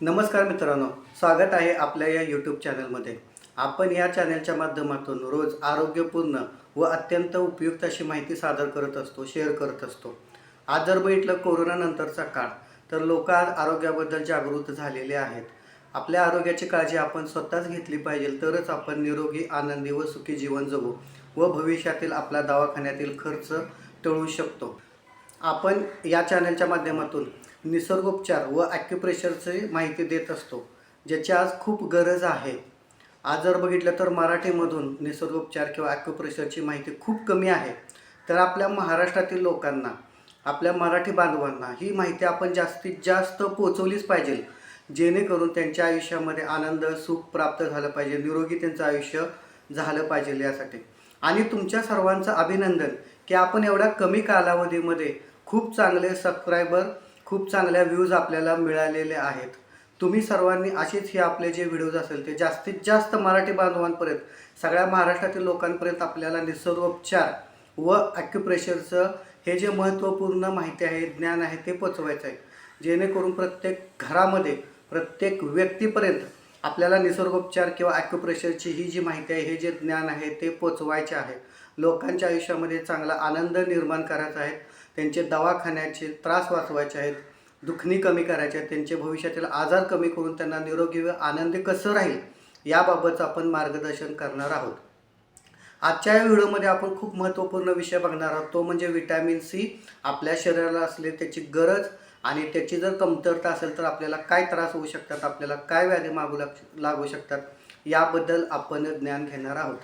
नमस्कार मित्रांनो स्वागत आहे आपल्या या यूट्यूब चॅनलमध्ये आपण या चॅनलच्या माध्यमातून रोज आरोग्यपूर्ण व अत्यंत उपयुक्त अशी माहिती सादर करत असतो शेअर करत असतो. आज जर बघितलं कोरोनानंतरचा काळ तर लोक आज आरोग्याबद्दल जागृत झालेले आहेत. आपल्या आरोग्याची काळजी आपण स्वतःच घेतली पाहिजे तरच आपण निरोगी आनंदी व सुखी जीवन जगू व भविष्यातील आपला दवाखान्यातील खर्च टळू शकतो. आपण या चॅनलच्या माध्यमातून निसर्गोपचार व ॲक्युप्रेशरची माहिती देत असतो ज्याची आज खूप गरज आहे. आज जर बघितलं तर मराठीमधून निसर्गोपचार किंवा ॲक्युप्रेशरची माहिती खूप कमी आहे. तर आपल्या महाराष्ट्रातील लोकांना आपल्या मराठी बांधवांना ही माहिती आपण जास्तीत जास्त पोचवलीच पाहिजे. जेणेकरून त्यांच्या आयुष्यामध्ये आनंद सुख प्राप्त झालं पाहिजे निरोगी त्यांचं आयुष्य झालं पाहिजे यासाठी. आणि तुमच्या सर्वांचं अभिनंदन की आपण एवढ्या कमी कालावधीमध्ये खूप चांगले सबस्क्रायबर खूप चांगल्या व्ह्यूज आपल्याला मिळालेले आहेत. तुम्ही सर्वांनी असेच हे आपले जे व्हिडिओज असेल ते जास्तीत जास्त मराठी बांधवांपर्यंत सगळ्या महाराष्ट्रातील लोकांपर्यंत आपल्याला निसर्गोपचार व ॲक्युप्रेशरचं हे जे महत्त्वपूर्ण माहिती आहे ज्ञान आहे ते पोचवायचं आहे जेणेकरून प्रत्येक घरामध्ये प्रत्येक व्यक्तीपर्यंत आपल्याला निसर्गोपचार किंवा ॲक्युप्रेशरची ही जी माहिती आहे हे जे ज्ञान आहे ते पोचवायचे आहे. लोकांच्या आयुष्यामध्ये चांगला आनंद निर्माण करायचा आहे. त्यांचे दवाखान्याचे त्रास वाचवायचे आहेत दुखणी कमी करायचे आहेत त्यांचे भविष्यातील आजार कमी करून त्यांना निरोगी व आनंदी कसं राहील याबाबतचं आपण मार्गदर्शन करणार आहोत. आजच्या या व्हिडिओमध्ये आपण खूप महत्त्वपूर्ण विषय बघणार आहोत. तो म्हणजे विटॅमिन सी. आपल्या शरीराला असले त्याची गरज आणि त्याची जर कमतरता असेल तर आपल्याला काय त्रास होऊ शकतात आपल्याला काय व्याधी मागू लाग लागू शकतात याबद्दल आपण ज्ञान घेणार आहोत.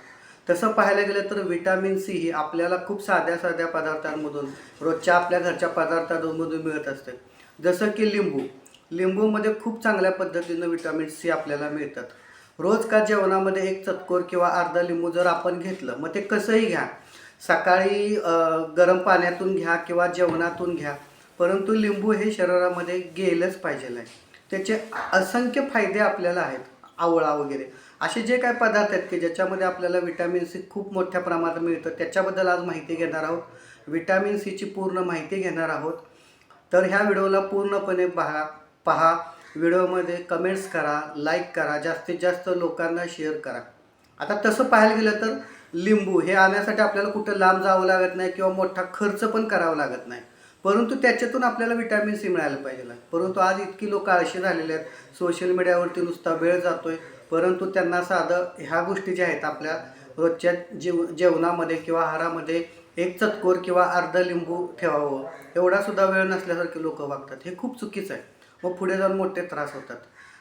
तसं पाहायला गेलं तर विटॅमिन सी ही आपल्याला खूप साध्या साध्या पदार्थांमधून रोजच्या आपल्या घरच्या पदार्थांमधून मिळत असते. जसं की लिंबू. लिंबूमध्ये खूप चांगल्या पद्धतीनं विटॅमिन सी आपल्याला मिळतात. रोज का जेवणामध्ये एक चतकोर किंवा अर्धा लिंबू जर आपण घेतलं मग ते कसंही घ्या. सकाळी गरम पाण्यातून घ्या किंवा जेवणातून घ्या परंतु लिंबू हे शरीरामध्ये गेलंच पाहिजे आहे त्याचे असंख्य फायदे आपल्याला आहेत. आवळा वगैरे. असे जे काय पदार्थ आहेत की ज्याच्यामध्ये आपल्याला विटॅमिन सी खूप मोठ्या प्रमाणात मिळतं त्याच्याबद्दल आज माहिती घेणार आहोत. विटॅमिन सीची पूर्ण माहिती घेणार आहोत. तर ह्या व्हिडिओला पूर्णपणे पहा पहा. व्हिडिओमध्ये कमेंट्स करा लाईक करा जास्तीत जास्त लोकांना शेअर करा. आता तसं पाहायला गेलं तर लिंबू हे आणण्यासाठी आपल्याला कुठं लांब जावं लागत नाही किंवा मोठा खर्च पण करावा लागत नाही. परंतु त्याच्यातून आपल्याला विटॅमिन सी मिळायला पाहिजे परंतु आज इतकी लोक आळशी झालेले आहेत. सोशल मीडियावरती नुसता वेळ जातोय. परंतु त्यांना साधं ह्या गोष्टी ज्या आहेत आपल्या रोजच्या जीव जेवणामध्ये किंवा आहारामध्ये एक चतकोर किंवा अर्ध लिंबू ठेवावं. एवढा सुद्धा वेळ नसल्यासारखे लोक वागतात. हे खूप चुकीचं आहे. मग पुढे जाऊन मोठे त्रास होतात.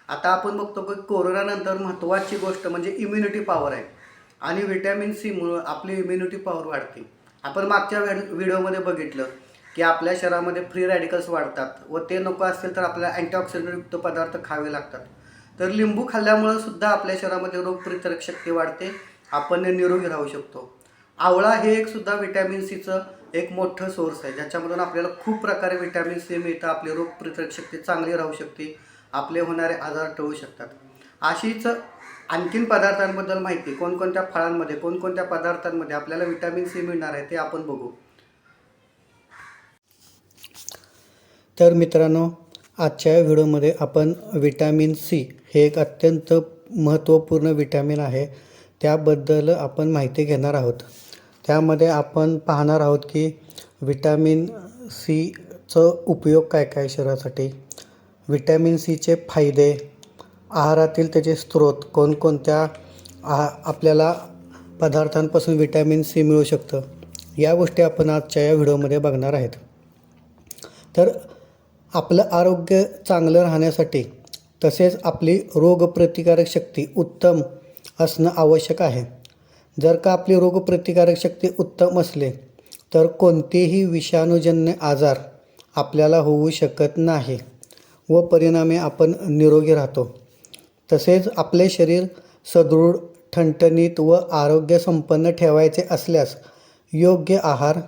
आता आपण बघतो की कोरोनानंतर महत्त्वाची गोष्ट म्हणजे इम्युनिटी पॉवर आहे. आणि व्हिटॅमिन सीमुळं आपली इम्युनिटी पॉवर वाढते. आपण मागच्या वेळ व्हिडिओमध्ये बघितलं. की आपल्या शरीरामध्ये फ्री रॅडिकल्स वाढतात व ते नको असेल तर आपल्याला अँटीऑक्सिडंटयुक्त पदार्थ खावे लागतात. तर लिंबू खाल्ल्यामुळं सुद्धा आपल्या शरीरामध्ये रोगप्रतिकारक शक्ती वाढते. आपण निरोगी राहू शकतो. आवळा हे एक सुद्धा विटॅमिन सीचं एक मोठं सोर्स आहे. ज्याच्यामधून आपल्याला खूप प्रकारे विटॅमिन सी मिळतं. आपली रोगप्रतिकारक शक्ती चांगली राहू शकते. आपले होणारे आजार टळू शकतात. अशीच आणखीन पदार्थांबद्दल माहिती कोणकोणत्या फळांमध्ये कोणकोणत्या पदार्थांमध्ये आपल्याला विटॅमिन सी मिळणार आहे ते आपण बघू. तर मित्रांनो आजच्या व्हिडिओमध्ये आपण विटॅमिन सी हे एक अत्यंत महत्त्वपूर्ण विटॅमिन आहे त्याबद्दल आपण माहिती घेणार आहोत. त्यामध्ये आपण पाहणार आहोत की विटॅमिन सीचं उपयोग काय काय शरीरासाठी विटॅमिन सीचे फायदे आहारातील त्याचे स्रोत कोणकोणत्या आहा आपल्याला पदार्थांपासून विटॅमिन सी मिळू शकतं या गोष्टी आपण आजच्या या व्हिडिओमध्ये बघणार आहेत. तर आपलं आरोग्य चांगलं राहण्यासाठी तसेच आपली रोगप्रतिकारक शक्ती उत्तम असणं आवश्यक आहे. जर का आपली रोगप्रतिकारक शक्ती उत्तम असले तर कोणतेही विषाणूजन्य आजार आपल्याला होऊ शकत नाही व परिणामी आपण निरोगी राहतो. तसेच आपले शरीर सदृढ ठणठणीत व आरोग्यसंपन्न ठेवायचे असल्यास योग्य आहार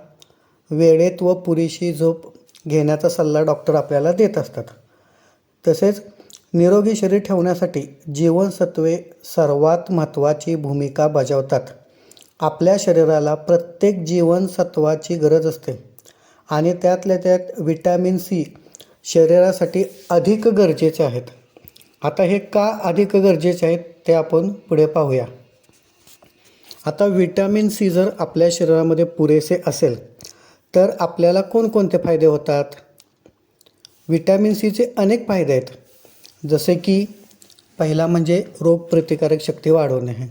वेळेत व पुरेशी झोप घेण्याचा सल्ला डॉक्टर आपल्याला देत असतात. तसेच निरोगी शरीर ठेवण्यासाठी जीवनसत्वे सर्वात महत्त्वाची भूमिका बजावतात. आपल्या शरीराला प्रत्येक जीवनसत्वाची गरज असते आणि त्यातल्या त्यात विटॅमिन सी शरीरासाठी अधिक गरजेचे आहेत. आता हे का अधिक गरजेचे आहेत ते आपण पुढे पाहूया. आता विटॅमिन सी जर आपल्या शरीरामध्ये पुरेसे असेल तर आपल्याला कोणकोणते फायदे होतात? विटॅमिन सीचे अनेक फायदे आहेत. जसे की पहिला म्हणजे रोगप्रतिकारक शक्ती वाढवणे हे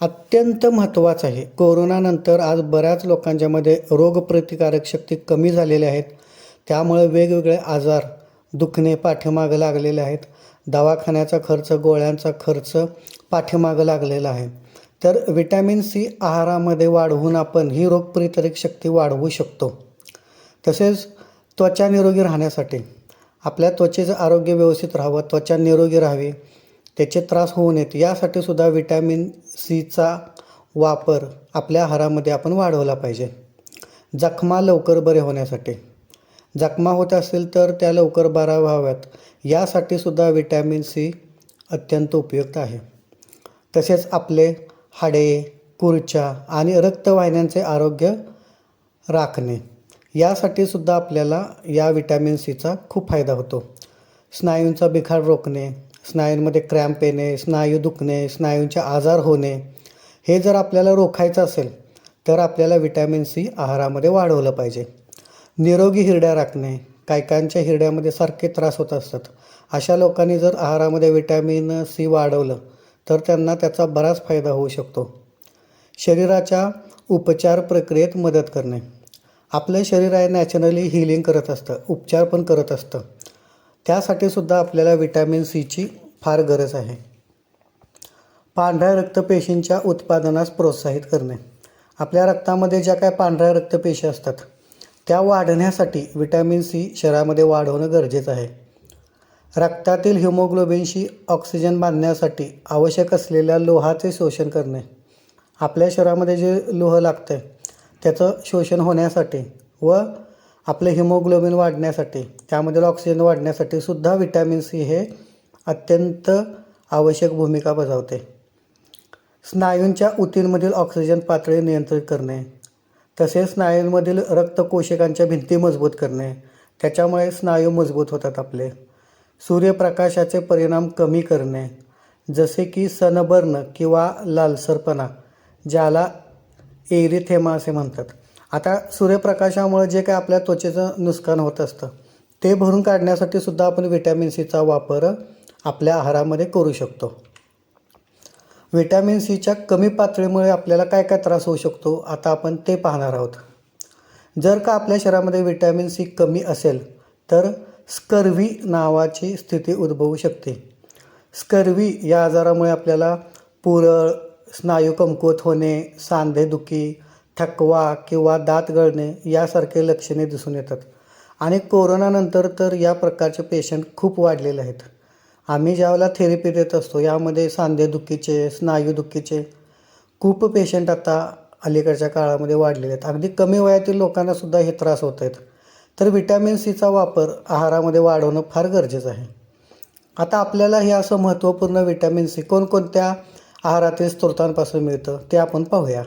अत्यंत महत्त्वाचं आहे. कोरोनानंतर आज बऱ्याच लोकांच्यामध्ये रोगप्रतिकारक शक्ती कमी झालेल्या आहेत. त्यामुळे वेगवेगळे आजार दुखणे पाठीमागं लागलेले आहेत. दवाखान्याचा खर्च गोळ्यांचा खर्च पाठीमागं लागलेला आहे. तर विटॅमिन सी आहारामध्ये वाढवून आपण ही रोगप्रतिकारक शक्ती वाढवू शकतो. तसेच त्वचा निरोगी राहण्यासाठी आपल्या त्वचेचं आरोग्य व्यवस्थित राहावं त्वचा निरोगी राहावी त्याचे त्रास होऊ नयेत यासाठी सुद्धा विटॅमिन सीचा वापर आपल्या आहारामध्ये आपण वाढवला पाहिजे. जखमा लवकर बरे होण्यासाठी. जखमा होत असतील तर त्या लवकर बरा व्हाव्यात. यासाठी सुद्धा विटॅमिन सी अत्यंत उपयुक्त आहे. तसेच आपले हाडे कुरच्या आणि रक्तवाहिन्यांचे आरोग्य राखणे. यासाठी सुद्धा आपल्याला या विटॅमिन सीचा खूप फायदा होतो. स्नायूंचा बिघाड रोखणे स्नायूंमध्ये क्रॅम्प येणे स्नायू दुखणे स्नायूंचे आजार होणे हे जर आपल्याला रोखायचं असेल तर आपल्याला विटॅमिन सी आहारामध्ये वाढवलं पाहिजे. निरोगी हिरड्या राखणे कायकांच्या हिरड्यामध्ये सारखे त्रास होत असतात. अशा लोकांनी जर आहारामध्ये विटॅमिन सी वाढवलं तर त्यांना त्याचा बराच फायदा होऊ शकतो. शरीराच्या उपचार प्रक्रियेत मदत करणे. आपलं शरीर आहे नॅचरली हिलिंग करत असतं उपचार पण करत असतं. त्यासाठी सुद्धा आपल्याला विटॅमिन सीची फार गरज आहे. पांढऱ्या रक्तपेशींच्या उत्पादनास प्रोत्साहित करणे. आपल्या रक्तामध्ये ज्या काय पांढऱ्या रक्तपेशी असतात त्या वाढण्यासाठी विटॅमिन सी शरीरामध्ये वाढवणं गरजेचं आहे. रक्तातील हिमोग्लोबिनशी ऑक्सिजन बांधण्यासाठी आवश्यक असलेल्या लोहाचे शोषण करणे. आपल्या शरीरामध्ये जे लोह लागतं आहे त्याचं शोषण होण्यासाठी व आपले हिमोग्लोबिन वाढण्यासाठी त्यामधील ऑक्सिजन वाढण्यासाठी सुद्धा व्हिटॅमिन सी हे अत्यंत आवश्यक भूमिका बजावते. स्नायूंच्या ऊतींमधील ऑक्सिजन पातळी नियंत्रित करणे तसेच स्नायूंमधील रक्तकोशिकांच्या भिंती मजबूत करणे त्याच्यामुळे स्नायू मजबूत होतात आपले. सूर्यप्रकाशाचे परिणाम कमी करणे जसे की सनबर्न किंवा लालसरपणा ज्याला एरिथेमा असे म्हणतात. आता सूर्यप्रकाशामुळे जे काय आपल्या त्वचेचं नुकसान होत असतं ते भरून काढण्यासाठी सुद्धा आपण विटॅमिन सीचा वापर आपल्या आहारामध्ये करू शकतो. व्हिटॅमिन सीच्या कमी पातळीमुळे आपल्याला काय काय त्रास होऊ शकतो आता आपण ते पाहणार आहोत. जर का आपल्या शरीरामध्ये विटॅमिन सी कमी असेल तर स्कर्वी नावाची स्थिती उद्भवू शकते. स्कर्वी या आजारामुळे आपल्याला पुरळ स्नायू कमकुवत होणे सांधेदुखी थकवा किंवा दात गळणे यासारखे लक्षणे दिसून येतात. आणि कोरोनानंतर तर या प्रकारचे पेशंट खूप वाढलेले आहेत. आम्ही ज्यावेळेला थेरपी देत असतो यामध्ये सांधेदुखीचे स्नायूदुखीचे खूप पेशंट आता अलीकडच्या काळामध्ये वाढलेले आहेत. अगदी कमी वयातील लोकांनासुद्धा हे त्रास होत आहेत. तर विटॅमिन सीचा वापर आहारामध्ये वाढवणं फार गरजेचं आहे. आता आपल्याला हे असं महत्त्वपूर्ण विटॅमिन सी कोणकोणत्या आहारातील स्त्रोतांपासून मिळतं ते आपण पाहूया.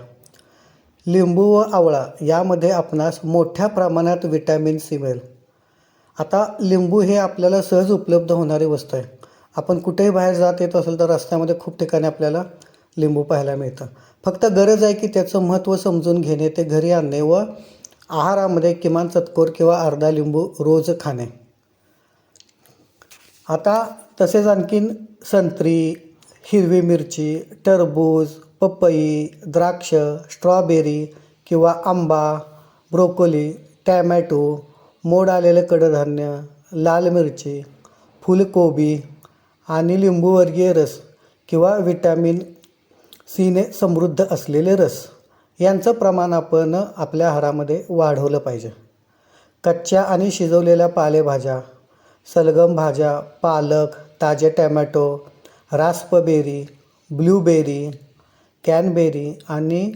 लिंबू व आवळा यामध्ये आपणास मोठ्या प्रमाणात विटॅमिन सी मिळेल. आता लिंबू हे आपल्याला सहज उपलब्ध होणारी वस्तू आहे. आपण कुठेही बाहेर जात येत असेल तर रस्त्यामध्ये खूप ठिकाणी आपल्याला लिंबू पाहायला मिळतं. फक्त गरज आहे की त्याचं महत्त्व समजून घेणे ते घरी आणणे व आहारामध्ये किमान चतकोर किंवा अर्धा लिंबू रोज खाणे. आता तसेच आणखीन संत्री हिरवी मिरची टरबूज पपई द्राक्ष स्ट्रॉबेरी किंवा आंबा ब्रोकोली टॅमॅटो मोड आलेले कडधान्य लाल मिरची फुलकोबी आणि लिंबूवर्गीय रस किंवा विटॅमिन सीने समृद्ध असलेले रस. यांचं प्रमाण आपण आपल्या आहारामध्ये वाढवलं पाहिजे. कच्च्या आणि शिजवलेल्या पालेभाज्या सलगम भाज्या पालक ताजे टॅमॅटो रास्पबेरी ब्लूबेरी कॅनबेरी आणि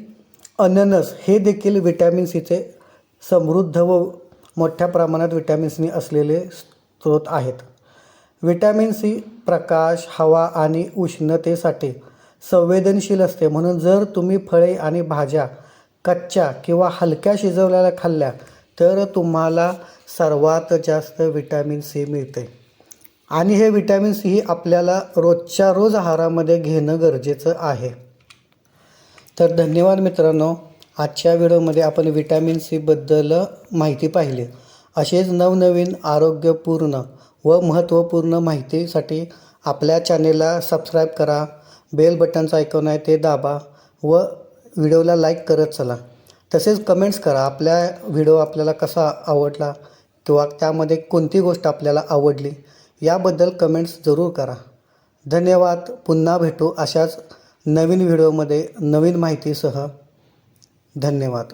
अननस हे देखील व्हिटॅमिन सीचे समृद्ध व मोठ्या प्रमाणात विटॅमिन सी असलेले स्रोत आहेत. विटॅमिन सी प्रकाश हवा आणि उष्णतेसाठी संवेदनशील असते. म्हणून जर तुम्ही फळे आणि भाज्या कच्च्या किंवा हलक्या शिजवलेल्या खाल्ल्या तर तुम्हाला सर्वात जास्त विटॅमिन सी मिळते. आणि हे विटॅमिन सी ही आपल्याला रोजच्या रोज आहारामध्ये घेणं गरजेचं आहे. तर धन्यवाद मित्रांनो आजच्या व्हिडिओमध्ये आपण विटॅमिन सीबद्दल माहिती पाहिली. असेच नवनवीन आरोग्यपूर्ण व महत्त्वपूर्ण माहितीसाठी आपल्या चॅनेलला सबस्क्राईब करा. बेल बटनचं ऐकून आहे ते दाबा व व्हिडिओला लाईक करत चला. तसेच कमेंट्स करा आपल्या व्हिडिओ आपल्याला कसा आवडला किंवा त्यामध्ये कोणती गोष्ट आपल्याला आवडली याबद्दल कमेंट्स जरूर करा. धन्यवाद पुन्हा भेटू अशाच नवीन व्हिडिओमध्ये नवीन माहितीसह. धन्यवाद.